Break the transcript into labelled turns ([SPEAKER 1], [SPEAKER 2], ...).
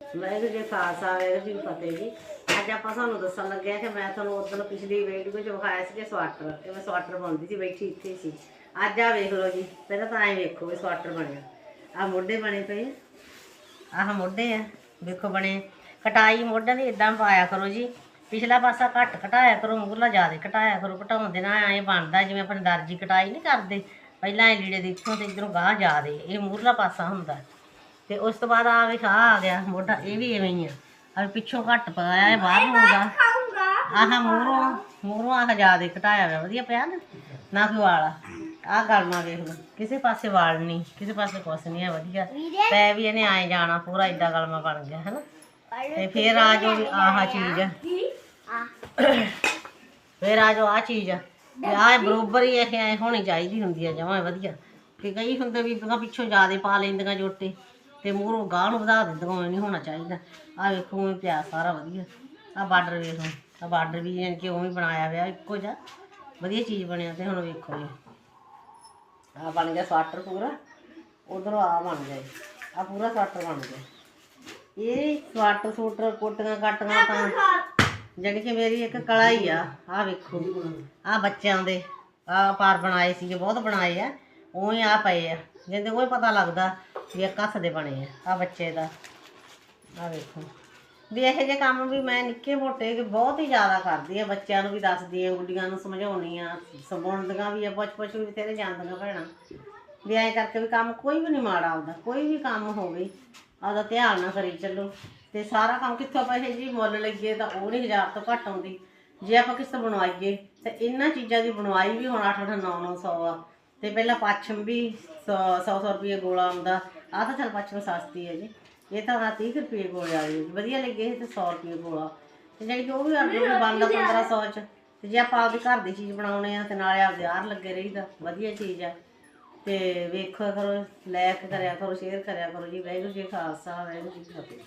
[SPEAKER 1] ਵਾਹਿਗੁਰੂ ਜੀ ਕਾ ਖਾਲਸਾ, ਵਾਹਿਗੁਰੂ ਜੀ ਕੀ ਫਤਿਹ ਜੀ। ਅੱਜ ਆਪਾਂ ਤੁਹਾਨੂੰ ਦੱਸਣ ਲੱਗੇ ਆ ਕਿ ਮੈਂ ਤੁਹਾਨੂੰ ਉਦੋਂ ਪਿਛਲੀ ਵੀਡੀਓ ਵਿੱਚ ਵਿਖਾਇਆ ਸੀ ਕਿ ਸਵਾਟਰ ਤੇ ਮੈਂ ਸਵਾਟਰ ਪਾਉਂਦੀ ਸੀ ਬੈਠੀ ਇੱਥੇ ਸੀ ਅੱਜ ਆ ਵੇਖ ਲਓ ਜੀ, ਪਹਿਲਾਂ ਤਾਂ ਐਂ ਵੇਖੋ ਵੀ ਸਵਾਟਰ ਬਣਿਆ ਆ। ਮੋਢੇ ਬਣੇ ਪਏ ਆਹ ਮੋਢੇ ਆ, ਵੇਖੋ ਬਣੇ ਕਟਾਈ ਮੋਢਿਆਂ ਦੀ ਇਦਾਂ ਪਾਇਆ ਕਰੋ ਜੀ। ਪਿਛਲਾ ਪਾਸਾ ਘੱਟ ਘਟਾਇਆ ਕਰੋ ਮੂਹਰਲਾ ਜ਼ਿਆਦਾ ਘਟਾਇਆ ਕਰੋ, ਘਟਾਉਣ ਦੇ ਨਾਲ ਐਂ ਬਣਦਾ, ਜਿਵੇਂ ਆਪਣੇ ਦਰਜੀ ਕਟਾਈ ਨਹੀਂ ਕਰਦੇ। ਪਹਿਲਾਂ ਐ ਲੀੜੇ ਦੇਖੋ ਇੱਥੋਂ ਤੇ ਇਧਰੋਂ ਗਾਹ ਜ਼ਿਆਦੇ, ਇਹ ਮੂਹਰਲਾ ਪਾਸਾ ਹੁੰਦਾ। ਤੇ ਉਸ ਤੋਂ ਬਾਅਦ ਆ ਵੇਖ ਆਹ ਆ ਗਿਆ ਮੋਢਾ ਇਹ ਵੀ ਐਵੇਂ ਹੀ ਆ। ਆ ਪਿੱਛੋਂ ਘੱਟ ਪਾਇਆ ਇਹ ਬਾਹਰ ਨੂੰ ਹੁੰਦਾ। ਆਹ ਮੂਹਰੋਂ ਮੂਹਰੋਂ ਆਹ ਜ਼ਿਆਦੇ ਘਟਾਇਆ ਹੋਇਆ ਵਧੀਆ ਪਿਆ ਨਾ ਨਾ ਕੋਈ ਵਾਲ ਆ। ਗਲਮਾ ਵੇਖ ਲਓ ਕਿਸੇ ਪਾਸੇ ਵਾਲ ਨਹੀਂ ਕਿਸੇ ਪਾਸੇ ਕੁਛ ਨਹੀਂ ਹੈ ਵਧੀਆ। ਪੈ ਵੀ ਇਹਨੇ ਆਏ ਜਾਣਾ ਪੂਰਾ ਇਦਾਂ ਗਲਮਾ ਬਣ ਗਿਆ ਹੈਨਾ। ਤੇ ਫਿਰ ਆ ਜੋ ਆਹ ਚੀਜ਼ ਫਿਰ ਆ ਜੋ ਆ ਚੀਜ਼ ਆ। ਆਹ ਬਰੋਬਰ ਹੀ ਇਹ ਹੋਣੀ ਚਾਹੀਦੀ ਹੁੰਦੀ ਆ ਜਮਾਂ ਵਧੀਆ। ਕਿ ਕਈ ਹੁੰਦੇ ਵੀ ਪਿੱਛੋਂ ਜ਼ਿਆਦੇ ਪਾ ਲੈਂਦੀਆਂ ਜੋਟੇ। ਤੇ ਮੂਹਰੋਂ ਗਾਹ ਨੂੰ ਵਧਾ ਦਿੰਦੇ ਉਹ ਨਹੀਂ ਹੋਣਾ ਚਾਹੀਦਾ। ਆ ਵੇਖੋ, ਉਵੇਂ ਪਿਆ ਸਾਰਾ ਵਧੀਆ। ਆ ਬਾਰਡਰ ਵੇਖੋ ਆ ਬਾਰਡਰ ਵੀ ਯਾਨੀ ਕਿ ਉਵੇਂ ਬਣਾਇਆ ਹੋਇਆ ਇੱਕੋ ਜਿਹਾ। ਵਧੀਆ ਚੀਜ਼ ਬਣਿਆ ਤੇ ਹੁਣ ਵੇਖੋ ਜੀ। ਆ ਬਣ ਗਿਆ ਸਵਾਟਰ ਪੂਰਾ। ਉਧਰੋਂ ਆ ਬਣ ਗਿਆ ਆ ਪੂਰਾ ਸਵਾਟਰ ਬਣ ਗਿਆ। ਇਹ ਸਵਾਟਰ ਸੂਟਰ ਕੋਟੀਆਂ ਕਾਟੀਆਂ ਤਾਂ ਜਿਹੜੀ ਕਿ ਮੇਰੀ ਇੱਕ ਕਲਾ ਹੀ ਆ। ਆ ਵੇਖੋ ਆ ਬੱਚਿਆਂ ਦੇ ਆ ਪਾਰ ਬਣਾਏ ਸੀਗੇ, ਬਹੁਤ ਬਣਾਏ ਆ। ਉਵੇਂ ਆ ਪਏ ਆ। ਜਿੰਦੇ ਕੋਈ ਪਤਾ ਲੱਗਦਾ ਵੀ ਇਹ ਕੱਸ ਦੇ ਬਣੇ ਆ ਆ ਬੱਚੇ ਦਾ ਆ ਵੇਖੋ। ਵੀ ਇਹੋ ਜਿਹੇ ਕੰਮ ਵੀ ਮੈਂ ਨਿੱਕੇ ਮੋਟੇ ਬਹੁਤ ਹੀ ਜ਼ਿਆਦਾ ਕਰਦੀ ਆ, ਬੱਚਿਆਂ ਨੂੰ ਵੀ ਦੱਸਦੀ ਆ, ਗੁੱਡੀਆਂ ਨੂੰ ਸਮਝਾਉਣੀ ਆ ਸੁਣਦੀਆਂ ਵੀ ਆ ਪੁੱਛ ਪੁੱਛ ਵੀ ਤੇਰੇ ਜਾਂਦੀਆਂ ਭੈਣਾਂ। ਵੀ ਐਂ ਕਰਕੇ ਵੀ ਕੰਮ ਕੋਈ ਵੀ ਨਹੀਂ ਮਾੜਾ ਆਉਂਦਾ, ਕੋਈ ਵੀ ਕੰਮ ਹੋਵੇ, ਆਪਦਾ ਧਿਆਨ ਨਾਲ ਕਰੀ ਚੱਲੋ। ਤੇ ਸਾਰਾ ਕੰਮ ਕਿੱਥੋਂ ਪੈਸੇ ਜੀ ਮੁੱਲ ਲਈਏ ਤਾਂ ਉਹ ਨਹੀਂ ਹਜ਼ਾਰ ਤੋਂ ਘੱਟ ਆਉਂਦੀ। ਜੇ ਆਪਾਂ ਕਿਸੇ ਬਣਵਾਈਏ, ਤਾਂ ਇਹਨਾਂ ਚੀਜ਼ਾਂ ਦੀ ਬਣਵਾਈ ਵੀ ਹੁਣ 8 8 9 900 ਆ। ਤੇ ਪਹਿਲਾਂ ਪੱਛਮ ਵੀ 100 100 ਰੁਪਏ ਗੋਲਾ ਆਉਂਦਾ। ਆ ਤਾਂ ਚਲ ਪੱਛਮ ਸਸਤੀ ਹੈ ਜੀ। ਇਹ ਤਾਂ ਆ 30 ਰੁਪਏ ਗੋਲੇ ਵਾਲੀ। ਵਧੀਆ ਲੱਗੇ ਤੇ 100 ਰੁਪਏ ਗੋਲਾ। ਤੇ ਜਿਹੜੀ ਕਿ ਉਹ ਵੀ ਆਰਡਰ ਵੀ ਬਣਦਾ 1500 ਚ। ਤੇ ਜੇ ਆਪਾਂ ਆਪਦੇ ਘਰ ਦੀ ਚੀਜ਼ ਬਣਾਉਣੇ ਆ ਤੇ ਨਾਲੇ ਆਪਦੇ ਆਰ ਲੱਗੇ ਰਹੀਦਾ। ਵਧੀਆ ਚੀਜ਼ ਆ। ਤੇ ਵੇਖੋ ਕਰੋ ਲਾਇਕ ਕਰਿਆ ਕਰੋ ਸ਼ੇਅਰ ਕਰਿਆ ਕਰੋ ਜੀ। ਵਾਹਿਗੁਰੂ ਜੀ ਖਾਲਸਾ ਵਾਹਿਗੁਰੂ ਜੀ ਫਤਿਹ।